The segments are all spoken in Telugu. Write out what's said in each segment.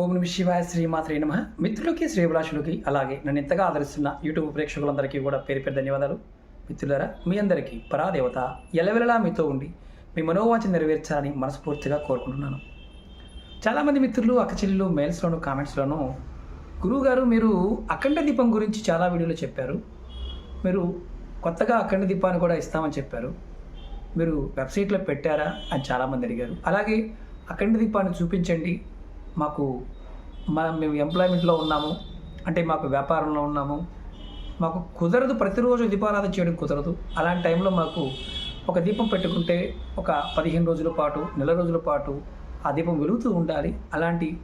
ఓం నమ శివాయ శ్రీమాత్రే నమ. మిత్రులకి శ్రీభిలాషులకి అలాగే నన్ను ఎంతగా ఆదరిస్తున్న యూట్యూబ్ ప్రేక్షకులందరికీ కూడా పేరు పేరు ధన్యవాదాలు. మిత్రులారా మీ అందరికీ పరాదేవత ఎలవెలలా మీతో ఉండి మీ మనోవాంఛ నెరవేర్చాలని మనస్ఫూర్తిగా కోరుకుంటున్నాను. చాలామంది మిత్రులు అక్కచెల్లెలు మెయిల్స్లోను కామెంట్స్లోను గురువుగారు మీరు అఖండ దీపం గురించి చాలా వీడియోలు చెప్పారు. మీరు కొత్తగా అఖండ దీపాన్ని కూడా ఇస్తామని చెప్పారు. మీరు వెబ్సైట్లో పెట్టారా అని చాలామంది అడిగారు. అలాగే అఖండ దీపాన్ని చూపించండి మాకు మనం మేము ఎంప్లాయ్మెంట్లో ఉన్నాము. అంటే మాకు వ్యాపారంలో ఉన్నాము. మాకు కుదరదు ప్రతిరోజు దీపారాధన చేయడం కుదరదు. అలాంటి టైంలో మాకు ఒక దీపం పెట్టుకుంటే ఒక పదిహేను రోజుల పాటు నెల రోజుల పాటు ఆ దీపం వెలుగుతూ ఉండాలి. అలాంటి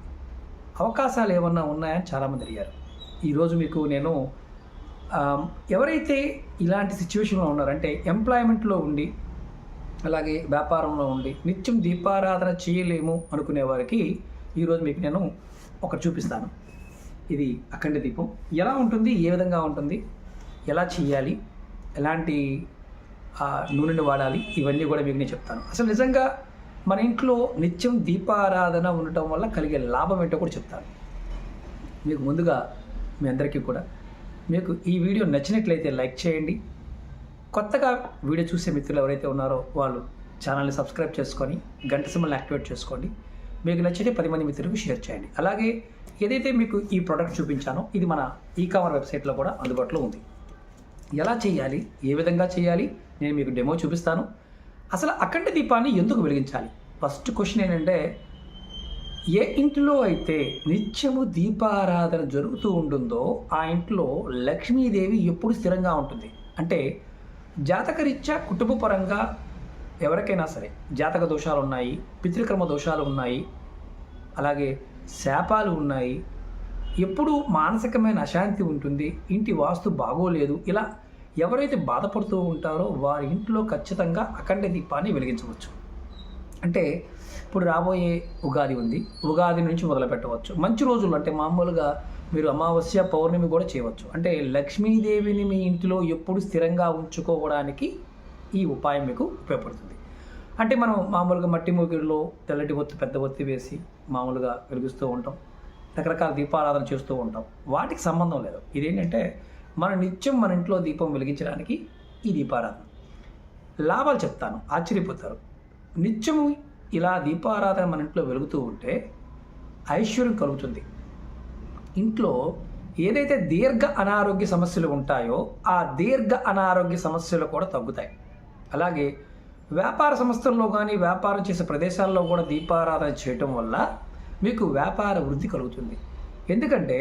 అవకాశాలు ఏమన్నా ఉన్నాయని చాలామంది అడిగారు. ఈరోజు మీకు నేను ఎవరైతే ఇలాంటి సిచ్యువేషన్లో ఉన్నారో అంటే ఎంప్లాయ్మెంట్లో ఉండి అలాగే వ్యాపారంలో ఉండి నిత్యం దీపారాధన చేయలేము అనుకునే వారికి ఈరోజు మీకు నేను ఒకటి చూపిస్తాను. ఇది అఖండ దీపం. ఎలా ఉంటుంది? ఏ విధంగా ఉంటుంది? ఎలా చేయాలి? ఎలాంటి ఆ, నూనెని వాడాలి? ఇవన్నీ కూడా మీకు నేను చెప్తాను. అసలు నిజంగా మన ఇంట్లో నిత్యం దీపారాధన ఉండటం వల్ల కలిగే లాభం ఏంటో కూడా చెప్తాను. మీకు ముందుగా మీ అందరికీ కూడా మీకు ఈ వీడియో నచ్చినట్లయితే లైక్ చేయండి. కొత్తగా వీడియో చూసే మిత్రులు ఎవరైతే ఉన్నారో వాళ్ళు ఛానల్ని సబ్స్క్రైబ్ చేసుకొని గంట సింబల్ని యాక్టివేట్ చేసుకోండి. మీకు నచ్చితే పది మంది మిత్రులకు షేర్ చేయండి. అలాగే ఏదైతే మీకు ఈ ప్రోడక్ట్ చూపించానో ఇది మన ఈ కామర్ వెబ్సైట్లో కూడా అందుబాటులో ఉంది. ఎలా చేయాలి? ఏ విధంగా చేయాలి? నేను మీకు డెమో చూపిస్తాను. అసలు అఖండ దీపాన్ని ఎందుకు వెలిగించాలి? ఫస్ట్ క్వశ్చన్ ఏంటంటే ఏ ఇంటిలో అయితే నిత్యము దీపారాధన జరుగుతూ ఉంటుందో ఆ ఇంట్లో లక్ష్మీదేవి ఎప్పుడు స్థిరంగా ఉంటుంది? అంటే జాతకరీత్యా కుటుంబపరంగా ఎవరికైనా సరే జాతక దోషాలు ఉన్నాయి పితృకర్మ దోషాలు ఉన్నాయి అలాగే శాపాలు ఉన్నాయి. ఎప్పుడు మానసికమైన అశాంతి ఉంటుంది ఇంటి వాస్తు బాగోలేదు. ఇలా ఎవరైతే బాధపడుతూ ఉంటారో వారి ఇంట్లో ఖచ్చితంగా అఖండ దీపాన్ని వెలిగించవచ్చు. అంటే ఇప్పుడు రాబోయే ఉగాది ఉంది. ఉగాది నుంచి మొదలు పెట్టవచ్చు మంచి రోజులు అంటే మామూలుగా మీరు అమావాస్య పౌర్ణమి కూడా చేయవచ్చు. అంటే లక్ష్మీదేవిని మీ ఇంటిలో ఎప్పుడు స్థిరంగా ఉంచుకోవడానికి ఈ ఉపాయం మీకు ఉపయోగపడుతుంది. అంటే మనం మామూలుగా మట్టి మూకిడిలో తెల్లటి ఒత్తి పెద్ద ఒత్తి వేసి మామూలుగా వెలిగిస్తూ ఉంటాం. రకరకాల దీపారాధన చేస్తూ ఉంటాం. వాటికి సంబంధం లేదు. ఇదేంటంటే మన నిత్యం మన ఇంట్లో దీపం వెలిగించడానికి ఈ దీపారాధన. లాభాలు చెప్తాను. ఆశ్చర్యపోతారు. నిత్యము ఇలా దీపారాధన మన ఇంట్లో వెలుగుతూ ఉంటే ఐశ్వర్యం కలుగుతుంది. ఇంట్లో ఏదైతే దీర్ఘ అనారోగ్య సమస్యలు ఉంటాయో ఆ దీర్ఘ అనారోగ్య సమస్యలు కూడా తగ్గుతాయి. అలాగే వ్యాపార సంస్థల్లో కానీ వ్యాపారం చేసే ప్రదేశాల్లో కూడా దీపారాధన చేయటం వల్ల మీకు వ్యాపార వృద్ధి కలుగుతుంది. ఎందుకంటే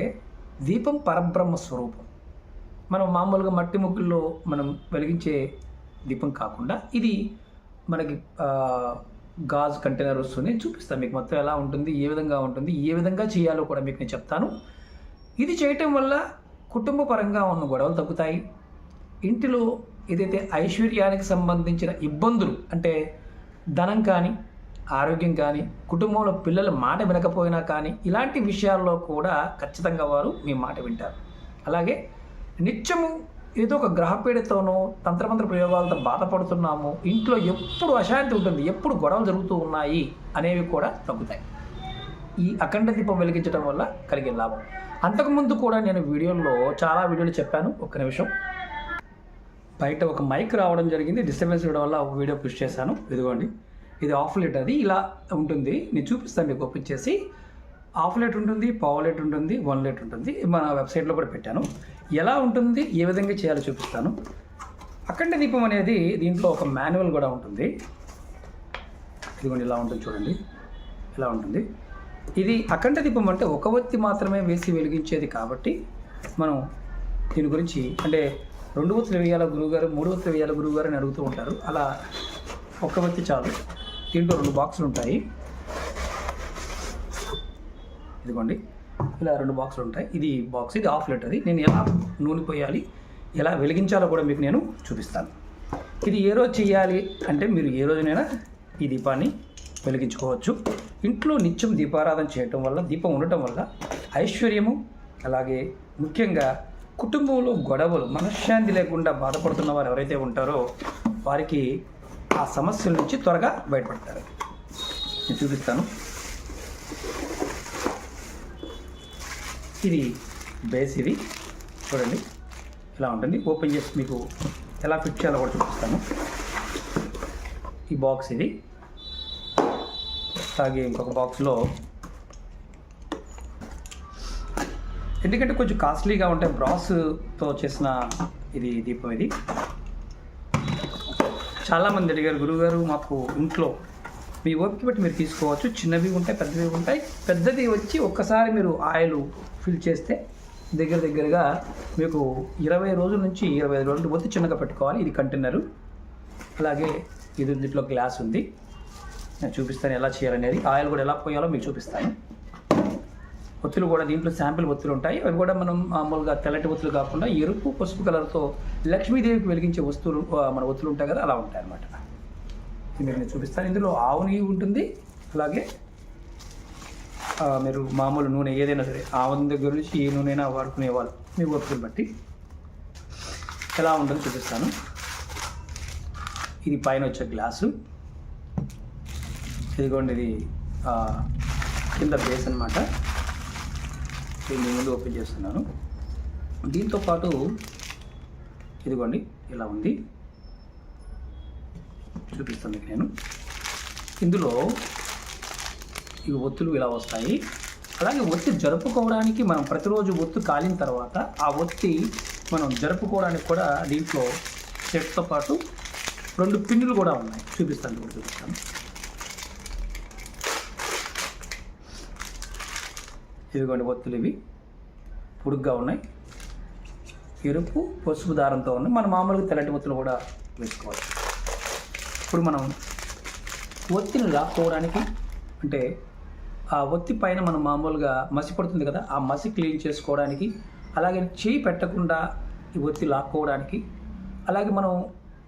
దీపం పరబ్రహ్మ స్వరూపం. మనం మామూలుగా మట్టి ముగ్గుల్లో మనం వెలిగించే దీపం కాకుండా ఇది మనకి గాజు కంటైనర్ వస్తుంది చూపిస్తాను మీకు మొత్తం ఎలా ఉంటుంది ఏ విధంగా ఉంటుంది ఏ విధంగా చేయాలో కూడా మీకు నేను చెప్తాను. ఇది చేయటం వల్ల కుటుంబ పరంగా ఉన్న గొడవలు తగ్గుతాయి. ఇంటిలో ఏదైతే ఐశ్వర్యానికి సంబంధించిన ఇబ్బందులు అంటే ధనం కానీ ఆరోగ్యం కానీ కుటుంబంలో పిల్లల మాట వినకపోయినా కానీ ఇలాంటి విషయాల్లో కూడా ఖచ్చితంగా వారు మీ మాట వింటారు. అలాగే నిత్యము ఏదో ఒక గ్రహపీడతోనో తంత్రమంత్ర ప్రయోగాలతో బాధపడుతున్నాము ఇంట్లో ఎప్పుడు అశాంతి ఉంటుంది ఎప్పుడు గొడవలు జరుగుతూ ఉన్నాయి అనేవి కూడా తగ్గుతాయి. ఈ అఖండ దీపం వెలిగించడం వల్ల కలిగే లాభం. అంతకుముందు కూడా నేను వీడియోల్లో చాలా వీడియోలు చెప్పాను ఒక్క నిమిషం. బయట ఒక మైక్ రావడం జరిగింది. డిస్టర్బెన్స్ ఇవ్వడం వల్ల ఒక వీడియో పుష్ చేశాను. ఇదిగోండి. ఇది ఆఫ్ లీటర్ అది. ఇలా ఉంటుంది. నేను చూపిస్తాను మీకు ఓపెన్ చేసి. హాఫ్ లీటర్ ఉంటుంది పావు లీటర్ ఉంటుంది వన్ లీటర్ ఉంటుంది. మన వెబ్సైట్లో కూడా పెట్టాను. ఎలా ఉంటుంది ఏ విధంగా చేయాలో చూపిస్తాను. అఖండ దీపం అనేది దీంట్లో ఒక మాన్యువల్ కూడా ఉంటుంది. ఇదిగోండి ఇలా ఉంటుంది చూడండి. ఇలా ఉంటుంది. ఇది అఖండ దీపం అంటే ఒక ఒత్తి మాత్రమే వేసి వెలిగించేది కాబట్టి మనం దీని గురించి అంటే రెండు ఒత్తులు వేయాల గురువుగారు? మూడు ఒత్తులు వేయాల గురువుగారు అని అడుగుతూ ఉంటారు. అలా ఒక్క ఒత్తి చాలు. దీంట్లో రెండు బాక్సులు ఉంటాయి. ఇదిగోండి. ఇలా రెండు బాక్సులు ఉంటాయి. ఇది బాక్స్ ఇది హాఫ్ లీటర్. అది నేను ఎలా నూనె పోయాలి? ఎలా వెలిగించాలో కూడా మీకు నేను చూపిస్తాను. ఇది ఏ రోజు చేయాలి? అంటే మీరు ఏ రోజునైనా ఈ దీపాన్ని వెలిగించుకోవచ్చు. ఇంట్లో నిత్యం దీపారాధన చేయటం వల్ల దీపం ఉండటం వల్ల ఐశ్వర్యము అలాగే ముఖ్యంగా కుటుంబంలో గొడవలు మనశ్శాంతి లేకుండా బాధపడుతున్న వారు ఎవరైతే ఉంటారో వారికి ఆ సమస్యల నుంచి త్వరగా బయటపడతారు. నేను చూపిస్తాను. ఇది బేస్ ఇది. చూడండి ఇలా ఉంటుంది. ఓపెన్ చేసి మీకు ఎలా ఫిట్ చేయాలో కూడా చూపిస్తాను. ఈ బాక్స్ ఇది. అలాగే ఇంకొక బాక్స్లో ఎందుకంటే కొంచెం కాస్ట్లీగా ఉంటాయి బ్రాస్తో చేసిన ఇది దీపం ఇది. చాలామంది అడిగారు గురువుగారు మాకు ఇంట్లో మీ ఓపిక బట్టి మీరు తీసుకోవచ్చు. చిన్నవి ఉంటాయి పెద్దవి ఉంటాయి. పెద్దది వచ్చి ఒక్కసారి మీరు ఆయిల్ ఫిల్ చేస్తే దగ్గర దగ్గరగా మీకు ఇరవై రోజుల నుంచి ఇరవై ఐదు రోజులు పోతే చిన్నగా పెట్టుకోవాలి. ఇది కంటైనరు. అలాగే ఇది దీంట్లో గ్లాస్ ఉంది. నేను చూపిస్తాను ఎలా చేయాలనేది. ఆయిల్ కూడా ఎలా పోయాలో మీకు చూపిస్తాను. ఒత్తులు కూడా దీంట్లో శాంపిల్ ఒత్తులు ఉంటాయి. అవి కూడా మనం మామూలుగా తెల్లటి ఒత్తులు కాకుండా ఎరుపు పసుపు కలర్తో లక్ష్మీదేవికి వెలిగించే వస్తువులు మన ఒత్తులు ఉంటాయి కదా అలా ఉంటాయి అన్నమాట. మీరు నేను చూపిస్తాను. ఇందులో ఆవు నెయ్యి ఉంటుంది. అలాగే మీరు మామూలు నూనె ఏదైనా సరే ఆవు దగ్గర నుంచి ఏ నూనె అయినా వాడుకునే వాళ్ళు మీ ఒత్తులు బట్టి ఎలా ఉంటుందో చూపిస్తాను. ఇది పైన వచ్చే గ్లాసు. ఇదిగోండి ఇది కింద బేస్ అనమాట దీన్ని ముందు ఓపెన్ చేస్తున్నాను. దీంతో పాటు ఇదిగోండి ఇలా ఉంది. చూపిస్తాను మీకు నేను. ఇందులో ఈ ఒత్తులు ఇలా వస్తాయి. అలాగే ఒత్తి జరుపుకోవడానికి మనం ప్రతిరోజు ఒత్తు కాలిన తర్వాత ఆ ఒత్తి మనం జరుపుకోవడానికి కూడా దీంట్లో సెట్తో పాటు రెండు పిన్నులు కూడా ఉన్నాయి. చూపిస్తాను చూపిస్తాను. ఇదిగోండి ఒత్తులు ఇవి. పొడుగ్గా ఉన్నాయి. ఎరుపు పసుపు దారంతో ఉన్నాయి. మన మామూలుగా తెల్లటి ఒత్తులు కూడా వేసుకోవచ్చు ఇప్పుడు మనం ఒత్తిని లాక్కోవడానికి అంటే ఆ ఒత్తి పైన మనం మామూలుగా మసి పడుతుంది కదా ఆ మసి క్లీన్ చేసుకోవడానికి అలాగే చేయి పెట్టకుండా ఈ ఒత్తి లాక్కోవడానికి అలాగే మనం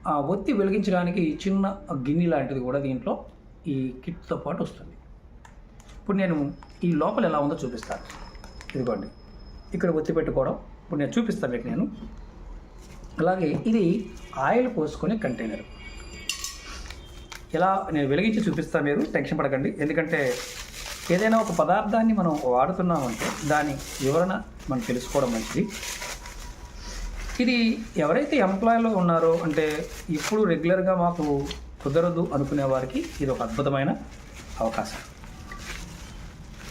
ఆ ఒత్తి వెలిగించడానికి చిన్న గిన్నె లాంటిది కూడా దీంట్లో ఈ కిట్తో పాటు వస్తుంది. ఇప్పుడు నేను ఈ లోపల ఎలా ఉందో చూపిస్తాను. ఇదిగోండి. ఇక్కడ ఒత్తి పెట్టుకోవడం ఇప్పుడు నేను చూపిస్తాను మీకు నేను. అలాగే ఇది ఆయిల్ పోసుకునే కంటైనర్. ఎలా నేను వెలిగించి చూపిస్తాను మీరు. టెన్షన్ పడకండి. ఎందుకంటే ఏదైనా ఒక పదార్థాన్ని మనం వాడుతున్నామంటే దాని వివరణ మనం తెలుసుకోవడం మంచిది. ఇది ఎవరైతే ఎంప్లాయీలో ఉన్నారో అంటే ఇప్పుడు రెగ్యులర్గా మాకు కుదరదు అనుకునే వారికి ఇది ఒక అద్భుతమైన అవకాశం.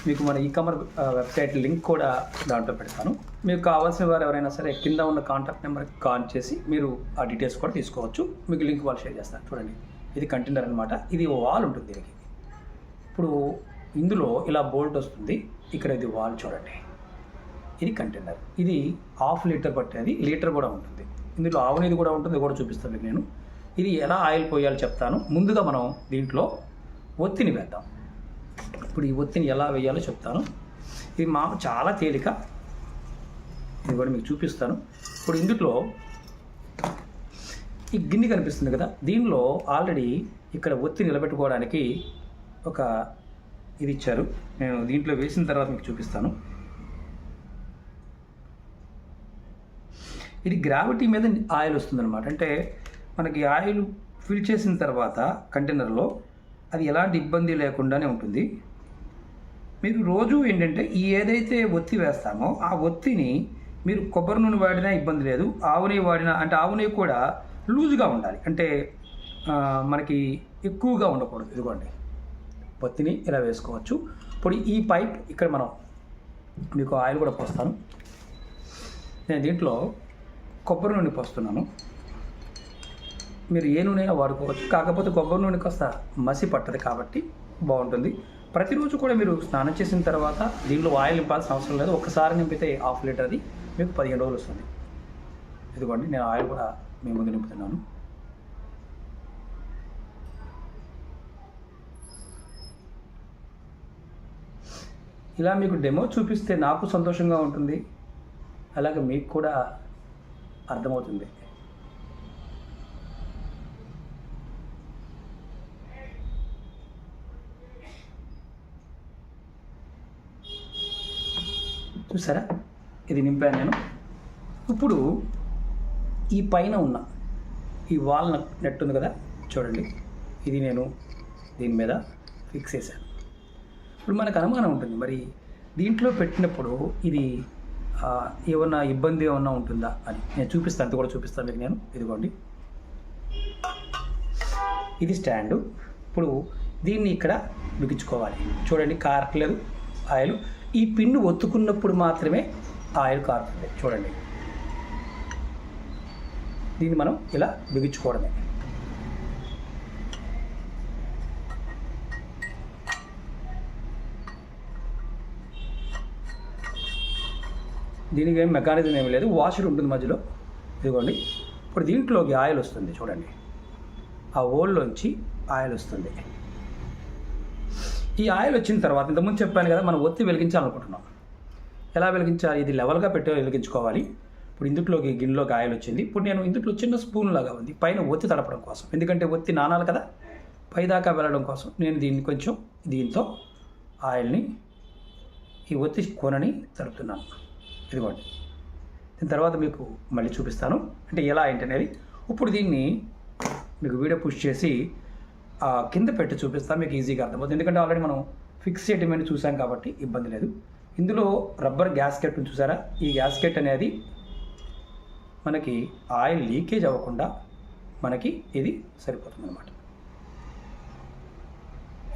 మీకు మన ఈ కామర్స్ వెబ్సైట్ లింక్ కూడా దాంట్లో పెడతాను. మీకు కావాల్సిన వారు ఎవరైనా సరే కింద ఉన్న కాంటాక్ట్ నెంబర్కి కాల్ చేసి మీరు ఆ డీటెయిల్స్ కూడా తీసుకోవచ్చు. మీకు లింక్ వాళ్ళు షేర్ చేస్తాను చూడండి. ఇది కంటైనర్ అనమాట ఇది వాల్ ఉంటుంది దీనికి. ఇప్పుడు ఇందులో ఇలా బోల్ట్ వస్తుంది. ఇక్కడ ఇది వాల్ చూడండి. ఇది కంటైనర్ ఇది హాఫ్ లీటర్ పట్టేది. లీటర్ కూడా ఉంటుంది. ఇందులో ఆవునేది కూడా ఉంటుంది. కూడా చూపిస్తాను నేను. ఇది ఎలా ఆయిల్ పోయాలో చెప్తాను. ముందుగా మనం దీంట్లో ఒత్తిని వేద్దాం. ఇప్పుడు ఈ ఒత్తిని ఎలా వేయాలో చెప్తాను. ఇది మా చాలా తేలిక. ఇది కూడా మీకు చూపిస్తాను. ఇప్పుడు ఇందులో ఈ గిన్నె కనిపిస్తుంది కదా. దీనిలో ఆల్రెడీ ఇక్కడ ఒత్తి నిలబెట్టుకోవడానికి ఒక ఇది ఇచ్చారు. నేను దీంట్లో వేసిన తర్వాత మీకు చూపిస్తాను. ఇది గ్రావిటీ మీద ఆయిల్ వస్తుందన్నమాట. అంటే మనకి ఆయిల్ ఫిల్ చేసిన తర్వాత కంటైనర్లో అది ఎలాంటి ఇబ్బంది లేకుండానే ఉంటుంది. మీరు రోజు ఏంటంటే ఈ ఏదైతే ఒత్తి వేస్తామో ఆ ఒత్తిని మీరు కొబ్బరి నూనె వాడినా ఇబ్బంది లేదు ఆవు నెయ్యి వాడినా అంటే ఆవు నెయ్యి కూడా లూజుగా ఉండాలి. అంటే మనకి ఎక్కువగా ఉండకూడదు. ఇదిగోండి. ఒత్తిని ఇలా వేసుకోవచ్చు. ఇప్పుడు ఈ పైప్ ఇక్కడ మనం మీకు ఆయిల్ కూడా పోస్తాను. నేను దీంట్లో కొబ్బరి నూనె పోస్తున్నాను. మీరు ఏ నూనె వాడుకోవచ్చు. కాకపోతే కొబ్బరి నూనె కాస్త మసి పట్టదు కాబట్టి బాగుంటుంది. ప్రతిరోజు కూడా మీరు స్నానం చేసిన తర్వాత దీనిలో ఆయిల్ నింపాల్సిన అవసరం లేదు. ఒకసారి నింపితే హాఫ్ లీటర్ అది మీకు పదిహేను రోజులు వస్తుంది. ఇదిగోండి నేను ఆయిల్ కూడా మీ ముందు నింపుతున్నాను. ఇలా మీకు డెమో చూపిస్తే నాకు సంతోషంగా ఉంటుంది. అలాగే మీకు కూడా అర్థమవుతుంది. చూసారా? ఇది నింపాను నేను. ఇప్పుడు ఈ పైన ఉన్న ఈ వాల్ నెట్ ఉంది కదా? చూడండి. ఇది నేను దీని మీద ఫిక్స్ చేశాను. ఇప్పుడు మనకు అనుమానం ఉంటుంది. మరి దీంట్లో పెట్టినప్పుడు ఇది ఏమన్నా ఇబ్బంది ఏమన్నా ఉంటుందా అని. నేను చూపిస్తాను అంత కూడా చూపిస్తాను మీకు నేను. ఇదిగోండి. ఇది స్టాండు. ఇప్పుడు దీన్ని ఇక్కడ బిగించుకోవాలి. చూడండి కారట్లేదు ఆయిల్. ఈ పిన్ను ఒత్తుకున్నప్పుడు మాత్రమే ఆయిల్ కారుతుంది. చూడండి. దీన్ని మనం ఇలా బిగించుకోవడమే. దీనికి ఏం మెకానిజం ఏమీ లేదు. వాషర్ ఉంటుంది మధ్యలో. ఇదిగోండి. ఇప్పుడు దీంట్లోకి ఆయిల్ వస్తుంది. చూడండి. ఆ ఓల్లోంచి ఆయిల్ వస్తుంది. ఈ ఆయిల్ వచ్చిన తర్వాత ఇంతకుముందు చెప్పాను కదా మనం ఒత్తి వెలిగించాలనుకుంటున్నాం. ఎలా వెలిగించాలి? ఇది లెవెల్గా పెట్టి వెలిగించుకోవాలి. ఇప్పుడు ఇందుట్లోకి గిన్నెలోకి ఆయిల్ వచ్చింది. ఇప్పుడు నేను ఇందుట్లో చిన్న స్పూన్ లాగా ఉంది. పైన ఒత్తి తడపడం కోసం. ఎందుకంటే ఒత్తి నానాలి కదా. పైదాకా వెళ్ళడం కోసం నేను దీన్ని కొంచెం దీంతో ఆయిల్ని ఈ ఒత్తి కొనని తడుపుతున్నాను. ఇదిగోండి. దీని తర్వాత మీకు మళ్ళీ చూపిస్తాను. అంటే ఎలా ఏంటనేది. ఇప్పుడు దీన్ని మీకు వీడియో పుష్ చేసి కింద పెట్టి చూపిస్తాను మీకు ఈజీగా అర్థమవుతుంది. ఎందుకంటే ఆల్రెడీ మనం ఫిక్స్ చేయటమని చూసాం కాబట్టి ఇబ్బంది లేదు. ఇందులో రబ్బర్ గ్యాస్కెట్ చూసారా? ఈ గ్యాస్కెట్ అనేది మనకి ఆయిల్ లీకేజ్ అవ్వకుండా మనకి ఇది సరిపోతుంది అనమాట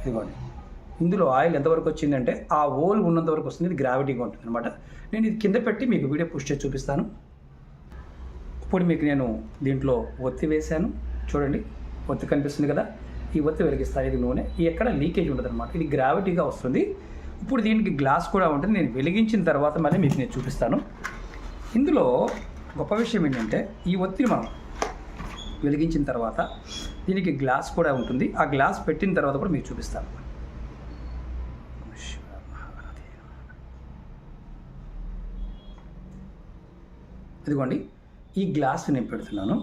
ఇదిగోండి. ఇందులో ఆయిల్ ఎంతవరకు వచ్చిందంటే ఆ హోల్ ఉన్నంత వరకు వస్తుంది. ఇది గ్రావిటీగా ఉంటుంది అనమాట నేను ఇది కింద పెట్టి మీకు వీడియో పుష్ చేసి చూపిస్తాను. ఇప్పుడు మీకు నేను దీంట్లో ఒత్తి వేశాను. చూడండి ఒత్తి కనిపిస్తుంది కదా? ఈ ఒత్తి వెలిగిస్తాయి. ఇది నూనె. ఎక్కడ లీకేజ్ ఉండదు అనమాట ఇది గ్రావిటీగా వస్తుంది. ఇప్పుడు దీనికి గ్లాస్ కూడా ఉంటుంది. నేను వెలిగించిన తర్వాత మళ్ళీ మీకు నేను చూపిస్తాను. ఇందులో గొప్ప విషయం ఏంటంటే ఈ ఒత్తిడి మనం వెలిగించిన తర్వాత దీనికి గ్లాస్ కూడా ఉంటుంది. ఆ గ్లాస్ పెట్టిన తర్వాత కూడా మీకు చూపిస్తాను. ఇదిగోండి. ఈ గ్లాస్ నేను పెడుతున్నాను.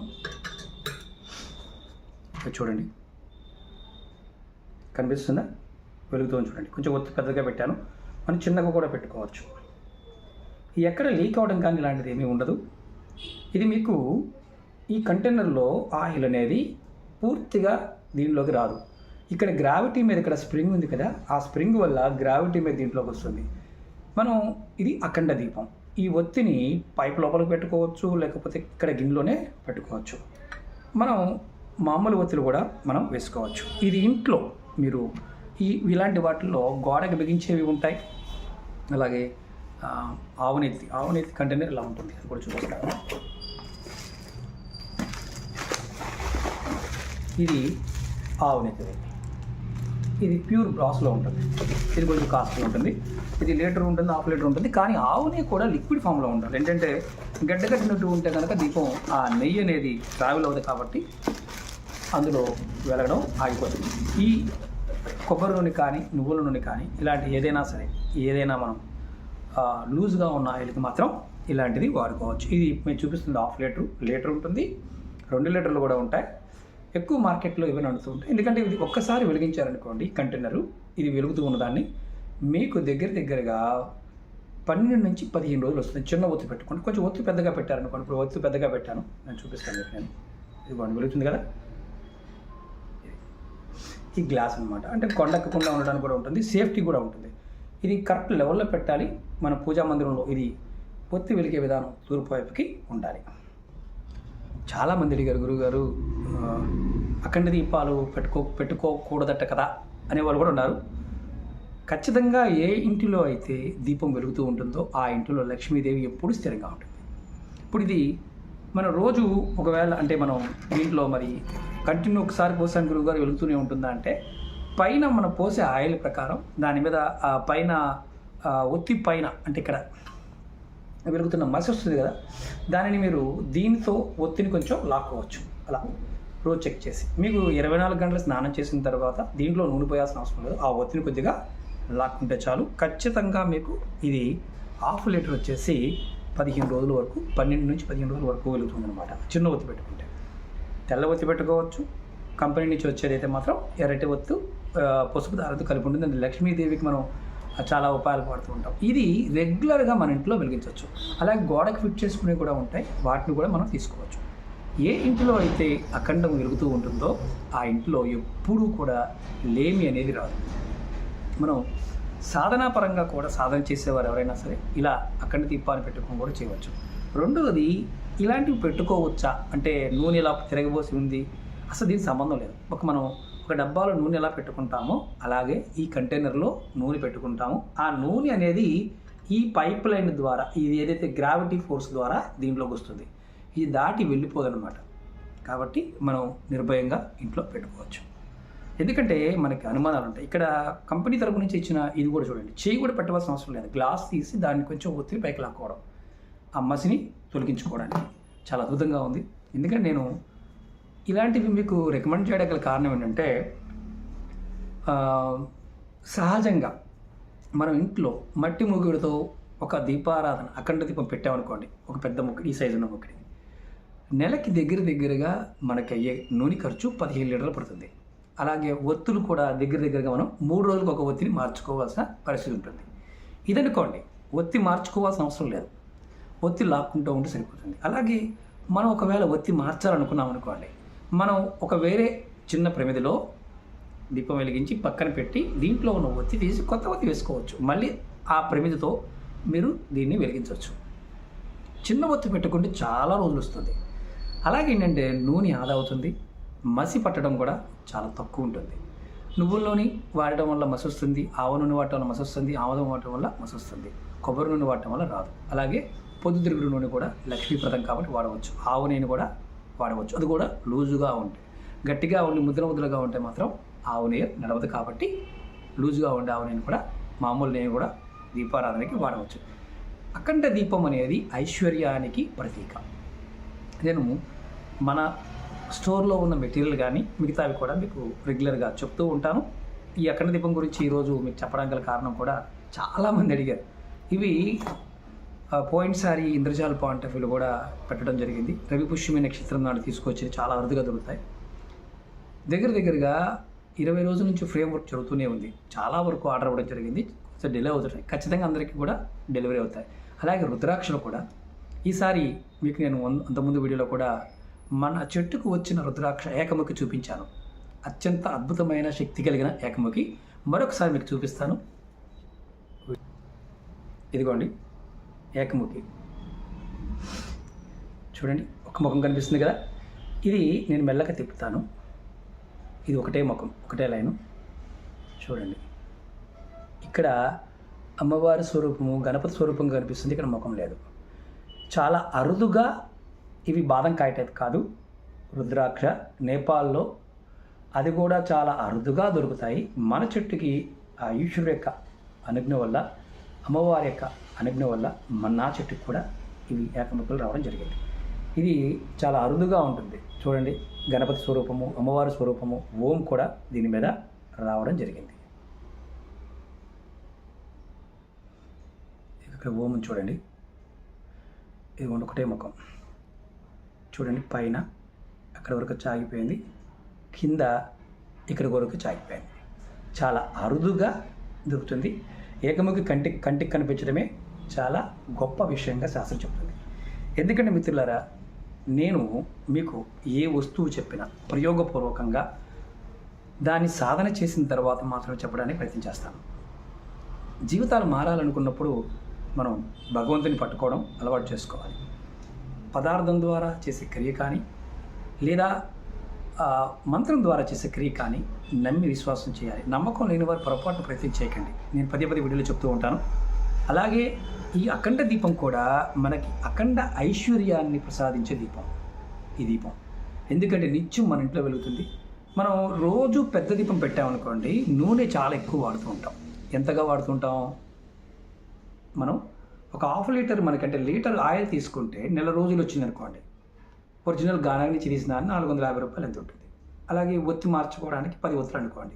చూడండి. కనిపిస్తుందా? వెలుగుతుంది చూడండి. కొంచెం ఒత్తి పెద్దగా పెట్టాను. మనం చిన్నగా కూడా పెట్టుకోవచ్చు. ఎక్కడ లీక్ అవడం కానీ ఇలాంటిది ఏమీ ఉండదు. ఇది మీకు ఈ కంటైనర్లో ఆయిల్ అనేది పూర్తిగా దీనిలోకి రాదు. ఇక్కడ గ్రావిటీ మీద ఇక్కడ స్ప్రింగ్ ఉంది కదా ఆ స్ప్రింగ్ వల్ల గ్రావిటీ మీద దీంట్లోకి వస్తుంది. మనం ఇది అఖండ దీపం. ఈ ఒత్తిని పైప్ లోపలికి పెట్టుకోవచ్చు లేకపోతే ఇక్కడ గిన్నెలోనే పెట్టుకోవచ్చు. మనం మామూలు ఒత్తిలు కూడా మనం వేసుకోవచ్చు. ఇది ఇంట్లో మీరు ఈ ఇలాంటి వాటిల్లో గోడకి బిగించేవి ఉంటాయి. అలాగే ఆ, ఆవునెత్తి ఆవునెత్తి కంటైనర్ ఇలా ఉంటుంది. అది కూడా చూపిస్తాను. ఇది ఆవునేతి ఇది ప్యూర్ బ్రాస్లో ఉంటుంది. ఇది కొంచెం కాస్ట్లీ ఉంటుంది. ఇది లీటర్ ఉంటుంది హాఫ్ లీటర్ ఉంటుంది. కానీ ఆవునే కూడా లిక్విడ్ ఫామ్లో ఉండాలి. ఏంటంటే గడ్డ కట్టినట్టు ఉంటే కనుక దీపం ఆ నెయ్యి అనేది ట్రావెల్ అవుతుంది కాబట్టి అందులో వెలగడం ఆగిపోతుంది. ఈ కొబ్బరి నూనె కానీ నువ్వుల నూనె కానీ ఇలాంటి ఏదైనా సరే ఏదైనా మనం లూజ్గా ఉన్న ఆయిల్కి మాత్రం ఇలాంటిది వాడుకోవచ్చు. ఇది మేము చూపిస్తుంది హాఫ్ లీటర్ లీటర్ ఉంటుంది. రెండు లీటర్లు కూడా ఉంటాయి. ఎక్కువ మార్కెట్లో ఇవి నడుస్తూ ఉంటాయి. ఎందుకంటే ఇది ఒక్కసారి వెలిగించారనుకోండి కంటైనరు ఇది వెలుగుతూ ఉన్నదాన్ని మీకు దగ్గర దగ్గరగా పన్నెండు నుంచి పదిహేను రోజులు వస్తుంది. చిన్న ఒత్తి పెట్టుకోండి. కొంచెం ఒత్తి పెద్దగా పెట్టారనుకోండి. ఇప్పుడు ఒత్తి పెద్దగా పెట్టాను. నేను చూపిస్తాను నేను. ఇదిగోండి వెలుగుతుంది కదా? ఈ గ్లాస్ అనమాట అంటే కొండెక్కకుండా ఉండడానికి కూడా ఉంటుంది సేఫ్టీ కూడా ఉంటుంది. ఇది కరెక్ట్ లెవెల్లో పెట్టాలి. మన పూజా మందిరంలో ఇది పొత్తి వెలిగే విధానం తూర్పు వైపుకి ఉండాలి. చాలామంది అడిగారు గురుగారు అఖండ దీపాలు పెట్టుకో పెట్టుకోకూడదట కదా అనేవాళ్ళు కూడా ఉన్నారు. ఖచ్చితంగా ఏ ఇంటిలో అయితే దీపం వెలుగుతూ ఉంటుందో ఆ ఇంటిలో లక్ష్మీదేవి ఎప్పుడు స్థిరంగా ఉంటుంది. ఇప్పుడు ఇది మనం రోజు ఒకవేళ అంటే మనం దీంట్లో మరి కంటిన్యూ ఒకసారి పోసాను గురువుగారు వెలుగుతూనే ఉంటుందా అంటే పైన మనం పోసే ఆయిల్ ప్రకారం దాని మీద ఆ పైన ఒత్తి పైన అంటే ఇక్కడ వెలుగుతున్న మసి వస్తుంది కదా దానిని మీరు దీనితో ఒత్తిని కొంచెం లాక్కోవచ్చు. అలా రోజు చెక్ చేసి. మీకు ఇరవై నాలుగు గంటల స్నానం చేసిన తర్వాత దీంట్లో నూనె పోయాల్సిన అవసరం లేదు. ఆ ఒత్తిని కొద్దిగా లాక్కుంటే చాలు. ఖచ్చితంగా మీకు ఇది హాఫ్ లీటర్ వచ్చేసి పదిహేను రోజుల వరకు పన్నెండు నుంచి పదిహేను రోజుల వరకు వెలుగుతుందన్నమాట. చిన్న ఒత్తి పెట్టుకుంటే. తెల్ల ఒత్తి పెట్టుకోవచ్చు. కంపెనీ నుంచి వచ్చేది అయితే మాత్రం ఎర్రటి ఒత్తు పసుపు దారంతో కలిపి ఉంటుంది. అది లక్ష్మీదేవికి మనం చాలా ఉపాయాలు పడుతూ ఉంటాం. ఇది రెగ్యులర్గా మన ఇంట్లో వెలిగించవచ్చు. అలాగే గోడకు ఫిట్ చేసుకునేవి కూడా ఉంటాయి. వాటిని కూడా మనం తీసుకోవచ్చు. ఏ ఇంటిలో అయితే అఖండం వెలుగుతూ ఉంటుందో ఆ ఇంట్లో ఎప్పుడూ కూడా లేమి అనేది రాదు. మనం సాధనాపరంగా కూడా సాధన చేసేవారు ఎవరైనా సరే ఇలా అక్కడ దీపాన్ని పెట్టుకొని కూడా చేయవచ్చు. రెండవది ఇలాంటివి పెట్టుకోవచ్చా? అంటే నూనె ఇలా తిరగబోసి ఉంది? అసలు దీనికి సంబంధం లేదు. ఒక మనం ఒక డబ్బాలో నూనె ఎలా పెట్టుకుంటామో అలాగే ఈ కంటైనర్లో నూనె పెట్టుకుంటాము. ఆ నూనె అనేది ఈ పైప్ లైన్ ద్వారా ఇది ఏదైతే గ్రావిటీ ఫోర్స్ ద్వారా దీంట్లోకి వస్తుంది ఇది దాటి వెళ్ళిపోదనమాట కాబట్టి మనం నిర్భయంగా ఇంట్లో పెట్టుకోవచ్చు. ఎందుకంటే మనకి అనుమానాలు ఉంటాయి. ఇక్కడ కంపెనీ తరపు నుంచి ఇచ్చిన ఇది కూడా చూడండి. చేయి కూడా పెట్టవలసిన అవసరం లేదు. గ్లాస్ తీసి దాన్ని కొంచెం ఒత్తిడి పైకి లాక్కోవడం. ఆ మసిని తొలగించుకోవడానికి చాలా అద్భుతంగా ఉంది. ఎందుకంటే నేను ఇలాంటివి మీకు రికమెండ్ చేయడానికి గల కారణం ఏంటంటే సహజంగా మనం ఇంట్లో మట్టి ముగ్గుడితో ఒక దీపారాధన అఖండ దీపం పెట్టామనుకోండి. ఒక పెద్ద ముగ్గుడు ఈ సైజు ఉన్న ముక్కడి నెలకి దగ్గర దగ్గరగా మనకి అయ్యే నూనె ఖర్చు పదిహేను లీటర్లు పడుతుంది. అలాగే ఒత్తులు కూడా దగ్గర దగ్గరగా మనం మూడు రోజులకు ఒక ఒత్తిని మార్చుకోవాల్సిన పరిస్థితి ఉంటుంది. ఇదనుకోండి ఒత్తి మార్చుకోవాల్సిన అవసరం లేదు. ఒత్తి లాక్కుంటూ ఉంటే సరిపోతుంది. అలాగే మనం ఒకవేళ ఒత్తి మార్చాలనుకున్నాం అనుకోండి మనం ఒక వేరే చిన్న ప్రమిదిలో దీపం వెలిగించి పక్కన పెట్టి దీంట్లో ఉన్న ఒత్తి తీసి కొత్త ఒత్తి వేసుకోవచ్చు. మళ్ళీ ఆ ప్రమిదితో మీరు దీన్ని వెలిగించవచ్చు. చిన్న ఒత్తి పెట్టుకుంటే చాలా రోజులు వస్తుంది. అలాగే ఏంటంటే నూనె ఆదా అవుతుంది. మసి పట్టడం కూడా చాలా తక్కువ ఉంటుంది. నువ్వుల నూనె వాడటం వల్ల మసి వస్తుంది ఆవ నూనె వాడటం వల్ల మసి వస్తుంది ఆముదం వాడటం వల్ల మసి వస్తుంది. కొబ్బరి నూనె వాడటం వల్ల రాదు. అలాగే పొద్దుతిరుగుడు నూనె కూడా లక్ష్మీప్రదం కాబట్టి వాడవచ్చు. ఆవు నూనె కూడా వాడవచ్చు. అది కూడా లూజుగా ఉంటే గట్టిగా ఉండి ముద్ర ముద్రగా ఉంటే మాత్రం ఆవు నెయ్యి నడవదు కాబట్టి లూజుగా ఉండే ఆవు నేను కూడా మామూలు నేను కూడా దీపారాధనకి వాడవచ్చు. అఖండ దీపం అనేది ఐశ్వర్యానికి ప్రతీక. నేను మన స్టోర్లో ఉన్న మెటీరియల్ కానీ మిగతావి కూడా మీకు రెగ్యులర్గా చెప్తూ ఉంటాను. ఈ అఖండ దీపం గురించి ఈరోజు మీకు చెప్పడానికి గల కారణం కూడా చాలామంది అడిగారు. ఇవి పాయింట్ పోయినసారి ఇంద్రజాల పాయింట్ ఆఫ్ వ్యూలో కూడా పెట్టడం జరిగింది. రవి పుష్యమి నక్షత్రం నాడు తీసుకొచ్చి చాలా అరుదుగా దొరుకుతాయి. దగ్గర దగ్గరగా ఇరవై రోజుల నుంచి ఫ్రేమ్ వర్క్ జరుగుతూనే ఉంది. చాలా వరకు ఆర్డర్ అవ్వడం జరిగింది. కొంచెం డిలే అవుతున్నాయి ఖచ్చితంగా అందరికీ కూడా డెలివరీ అవుతాయి. అలాగే రుద్రాక్షలు కూడా. ఈసారి మీకు నేను అంతకుముందు వీడియోలో కూడా మన చెట్టుకు వచ్చిన రుద్రాక్ష ఏకముఖి చూపించాను. అత్యంత అద్భుతమైన శక్తి కలిగిన ఏకముఖి. మరొకసారి మీకు చూపిస్తాను. ఇదిగోండి ఏకముఖి. చూడండి ఒక ముఖం కనిపిస్తుంది కదా? ఇది నేను మెల్లగా తిప్పుతాను. ఇది ఒకటే ముఖం ఒకటే లైను. చూడండి. ఇక్కడ అమ్మవారి స్వరూపము గణపతి స్వరూపం కనిపిస్తుంది. ఇక్కడ ముఖం లేదు. చాలా అరుదుగా ఇవి బాదం కాయ కాదు. రుద్రాక్ష నేపాల్లో అది కూడా చాలా అరుదుగా దొరుకుతాయి. మన చెట్టుకి ఆ ఈశ్వరు యొక్క అనుజ్ఞ వల్ల అమ్మవారి యొక్క అనుజ్ఞ వల్ల మన నా చెట్టుకి కూడా ఇవి ఏకముఖలు రావడం జరిగింది. ఇది చాలా అరుదుగా ఉంటుంది. చూడండి గణపతి స్వరూపము అమ్మవారి స్వరూపము ఓం కూడా దీని మీద రావడం జరిగింది. ఇక్కడ ఓం చూడండి. ఇది ఒకటే ముఖం. చూడండి పైన అక్కడ వరకు చాగిపోయింది. కింద ఇక్కడ వరకు చాగిపోయింది. చాలా అరుదుగా దొరుకుతుంది. ఏకముఖి కంటికి కంటికి కనిపించడమే చాలా గొప్ప విషయంగా శాస్త్రం చెప్తుంది. ఎందుకంటే మిత్రులారా నేను మీకు ఏ వస్తువు చెప్పినా ప్రయోగపూర్వకంగా దాన్ని సాధన చేసిన తర్వాత మాత్రం చెప్పడానికి ప్రయత్నం చేస్తాను. జీవితాలు మారాలనుకున్నప్పుడు మనం భగవంతుని పట్టుకోవడం అలవాటు చేసుకోవాలి. పదార్థం ద్వారా చేసే క్రియ కానీ లేదా మంత్రం ద్వారా చేసే క్రియ కానీ నమ్మి విశ్వాసం చేయాలి. నమ్మకం లేని వారు పొరపాటు ప్రయత్నం చేయకండి. నేను పదే పదే వీడియోలో చెప్తూ ఉంటాను. అలాగే ఈ అఖండ దీపం కూడా మనకి అఖండ ఐశ్వర్యాన్ని ప్రసాదించే దీపం. ఈ దీపం. ఎందుకంటే నిత్యం మన ఇంట్లో వెలుగుతుంది. మనం రోజు పెద్ద దీపం పెట్టామనుకోండి నూనె చాలా ఎక్కువ వాడుతూ ఉంటాం. ఎంతగా వాడుతుంటాం మనం ఒక హాఫ్ లీటర్ మనకంటే లీటర్ ఆయిల్ తీసుకుంటే నెల రోజులు వచ్చిందనుకోండి ఒరిజినల్ గానా నుంచి తీసిన నాలుగు వందల యాభై రూపాయలు ఎంత ఉంటుంది? అలాగే ఒత్తి మార్చుకోవడానికి పది ఒత్తులు అనుకోండి.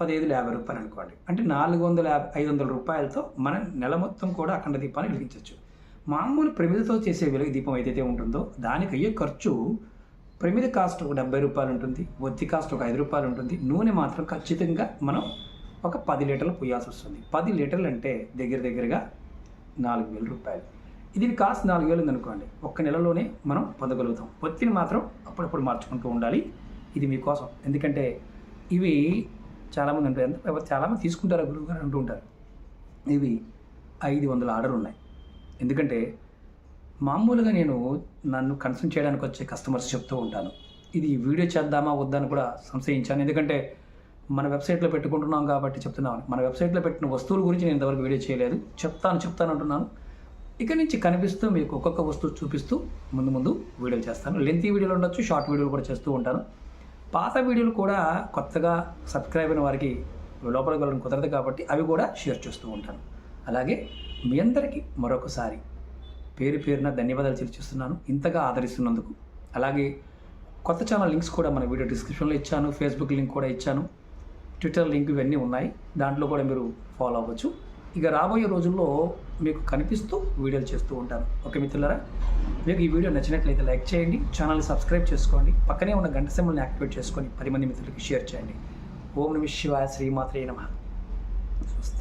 పదిహేదులు యాభై రూపాయలు అనుకోండి. అంటే నాలుగు వందల యాభై ఐదు వందల రూపాయలతో మనం నెల మొత్తం కూడా అఖండ దీపాన్ని వెలిగించవచ్చు. మామూలు ప్రమిదతో చేసే వెలుగు దీపం ఏదైతే ఉంటుందో దానికి అయ్యే ఖర్చు ప్రమిద కాస్ట్ ఒక డెబ్బై రూపాయలు ఉంటుంది. ఒత్తి కాస్ట్ ఒక ఐదు రూపాయలు ఉంటుంది. నూనె మాత్రం ఖచ్చితంగా మనం ఒక పది లీటర్లు పోయాల్సి వస్తుంది. పది లీటర్లు అంటే దగ్గర దగ్గరగా నాలుగు వేల రూపాయలు. ఇది కాస్ట్ నాలుగు వేలు ఉందనుకోండి ఒక్క నెలలోనే మనం పొందగలుగుతాం. ఒత్తిని మాత్రం అప్పుడప్పుడు మార్చుకుంటూ ఉండాలి. ఇది మీకోసం. ఎందుకంటే ఇవి చాలామంది ఉంటారు ఎంత- చాలామంది తీసుకుంటారు గురువు గారు? అంటూ ఉంటారు. ఇవి ఐదు వందల ఆర్డర్ ఉన్నాయి ఎందుకంటే మామూలుగా నేను నన్ను కన్సల్ట్ చేయడానికి వచ్చే కస్టమర్స్ చెప్తూ ఉంటాను. ఇది వీడియో చేద్దామా వద్దని కూడా సంశయించాను. ఎందుకంటే మన వెబ్సైట్లో పెట్టుకుంటున్నాం కాబట్టి చెప్తున్నాను. మన వెబ్సైట్లో పెట్టిన వస్తువుల గురించి నేను ఇంతవరకు వీడియో చేయలేదు. చెప్తాను చెప్తాను అంటున్నాను. ఇక నుంచి కనిపిస్తూ మీకు ఒక్కొక్క వస్తువు చూపిస్తూ ముందు ముందు వీడియోలు చేస్తాను. లెంతీ వీడియోలు ఉండొచ్చు షార్ట్ వీడియోలు కూడా చేస్తూ ఉంటాను. పాత వీడియోలు కూడా కొత్తగా సబ్స్క్రైబ్ అయిన వారికి లోపలికి వెళ్ళడం కుదరదు కాబట్టి అవి కూడా షేర్ చేస్తూ ఉంటాను. అలాగే మీ అందరికీ మరొకసారి పేరు పేరున ధన్యవాదాలు తెలియజేస్తున్నాను. ఇంతగా ఆదరిస్తున్నందుకు. అలాగే కొత్త ఛానల్ లింక్స్ కూడా మన వీడియో డిస్క్రిప్షన్లో ఇచ్చాను. ఫేస్బుక్ లింక్ కూడా ఇచ్చాను. ట్విట్టర్ లింక్ ఇవన్నీ ఉన్నాయి. దాంట్లో కూడా మీరు ఫాలో అవ్వచ్చు. ఇక రాబోయే రోజుల్లో మీకు కనిపిస్తూ వీడియోలు చేస్తూ ఉంటాను ఓకే మిత్రులరా? మీకు ఈ వీడియో నచ్చినట్లయితే లైక్ చేయండి. ఛానల్ సబ్స్క్రైబ్ చేసుకోండి. పక్కనే ఉన్న గంట సింబల్ని యాక్టివేట్ చేసుకొని పది మంది మిత్రులకి షేర్ చేయండి. ఓం నమ శివాయ శ్రీమాత్రే నమ. స్వస్తి